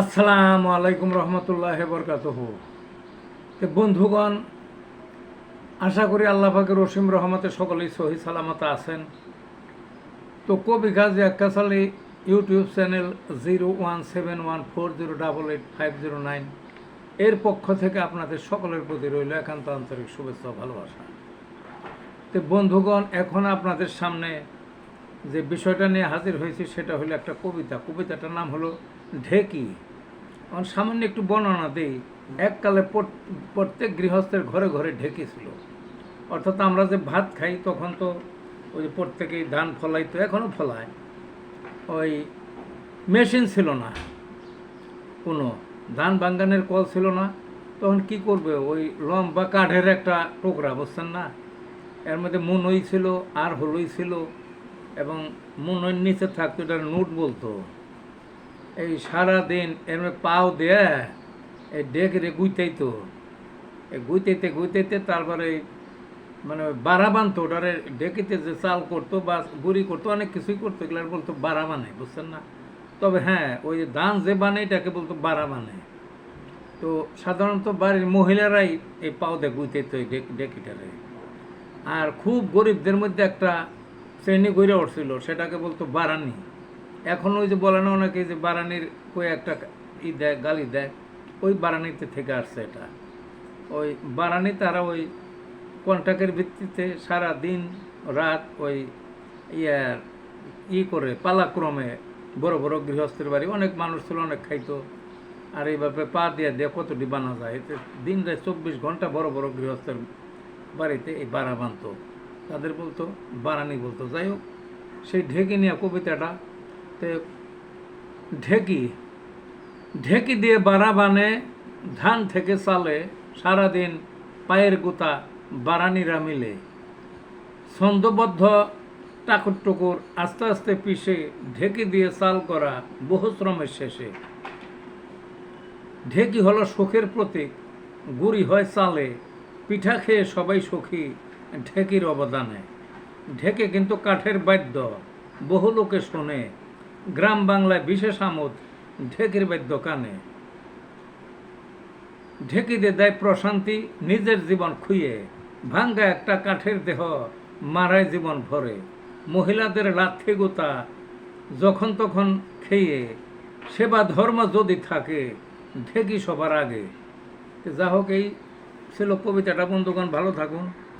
আসসালামু আলাইকুম রহমতুল্লাহ বরকাতহ। তো বন্ধুগণ, আশা করি আল্লাহ পাকের রসিম রহমতে সকলেই সহি সালামত আছেন। তো কবি Gazi Akkas YouTube channel zero one seven one four zero double eight five zero nine এর পক্ষ থেকে আপনাদের সকলের প্রতি রইল একান্ত আন্তরিক শুভেচ্ছা ভালোবাসা। তো বন্ধুগণ, এখন আপনাদের সামনে যে বিষয়টা নিয়ে হাজির হয়েছি সেটা হলো একটা কবিতা। কবিতাটার নাম হলো ঢেকি। আমার সামান্য একটু বর্ণনা দিই। এককালে প্রত্যেক গৃহস্থের ঘরে ঘরে ঢেকি ছিল। অর্থাৎ আমরা যে ভাত খাই তখন তো ওই প্রত্যেকেই ধান ফলাই তো এখনও ফলায়। ওই মেশিন ছিল না। কোনো ধান বাঙ্গানের কল ছিল না। তখন কি করবে? ওই লম্বা কাঠের একটা টুকরা, বুঝছেন না? এর মধ্যে মুনই ছিল আর হলুই ছিল। এবং মনের নিচে থাকতো এটা নোট বলতো, এই সারা দিন এর পাও দেয়া এই ডেকে রে গুইতাইতো। এই গুইতাইতে গুইতাইতে তারপরে মানে বাড়া বানতো, ওটারে ডেকেতে যে চাল করতো বা গুড়ি করতো, অনেক কিছুই করতো, এগুলো বলতো বাড়া বানায়, বুঝছেন না? তবে হ্যাঁ ওই যে ধান যে বানে এটাকে বলতো বাড়া বানায়। তো সাধারণত বাড়ির মহিলারাই এই পাও দিয়ে গুইতাইতো এই ডেক, ডেকিটারে। আর খুব গরিবদের মধ্যে একটা শ্রেণি গড়ে উঠছিল, সেটাকে বলতো বারানি। এখন ওই যে বলে না অনেকে যে বারানির কই একটা ই দেয়, গালি দেয়, ওই বারানিতে থেকে আসছে এটা। ওই বারানি তারা ওই কন্ট্রাক্টের ভিত্তিতে সারা দিন রাত ওই ইয়ার ই করে, পালাক্রমে বড় বড় গৃহস্থের বাড়ি, অনেক মানুষ ছিল, অনেক খাইতো। আর এইভাবে পা দিয়ে দিয়ে কতটি বানা যায় দিন রাত চব্বিশ ঘণ্টা বড় বড় গৃহস্থের বাড়িতে এই বাড়া বানতো। তাদের বলতো, বারানি বলতো। যাই হোক, সেই ঢেকি নিয়ে কবিতাটা তে ঢেকি ঢেকি দিয়ে বাড়া বানে, ধান থেকে চালে সারাদিন পায়ের গোতা বারানিরা মিলে। ছন্দবদ্ধ টাকুর টুকুর আস্তে আস্তে পিষে ঢেকি দিয়ে চাল করা বহু শ্রমের শেষে। ঢেকি হলো সুখের প্রতীক, গুড়ি হয় চালে, পিঠা খেয়ে সবাই সুখী ঢেকির অবদানে। ঢেকে কিন্তু কাঠের বাদ্য, বহু লোকে শোনে। গ্রাম বাংলায় বিশেষ আমোদ ঢেকির বাদ্য কানে। ঢেকিতে দেয় প্রশান্তি, নিজের জীবন খুইয়ে। ভাঙ্গা একটা কাঠের দেহ, মারায় জীবন ভরে। মহিলাদের লাথি গোতা, যখন তখন খেয়ে সেবা ধর্ম যদি থাকে, ঢেকি সবার আগে। যা হোক এই ছিল কবিতাটা। বন্ধুগণ, ভালো থাকুন।